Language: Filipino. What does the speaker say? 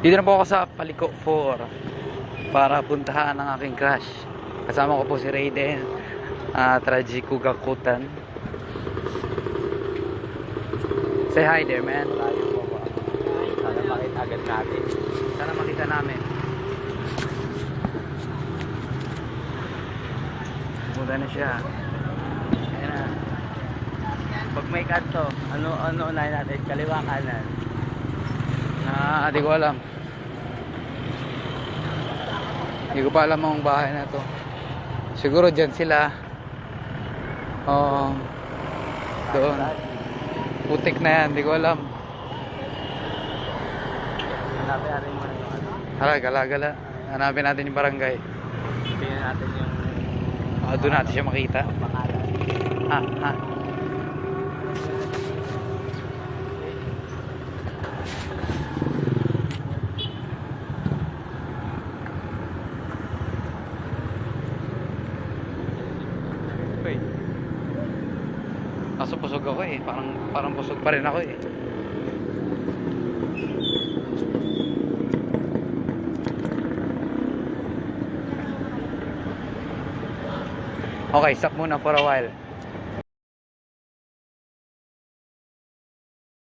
Dito na po ako sa Paliko 4 para puntahan ang aking crush. Kasama ko po si Raiden at Raji Kugakutan. Say hi there, man. Tayo po ba? Sana makita agad natin. Sana makita namin. Punta na siya. Ayan na. Pag may kanto, ano ano unahin natin? Kaliwa kanan. Na, di ko alam. Hindi ko pa alam ang bahay na to. Siguro dyan sila. Oo. doon. Putik na yan, di ko alam. Hanapin. Hala, gala-gala. Hanapin natin yung barangay. Tingnan natin yung Ah, doon natin siya makita. pangalan. Ha, ha. Wait. Kaso busog ako eh. Parang, parang busog pa rin ako eh. Okay, stop muna for a while.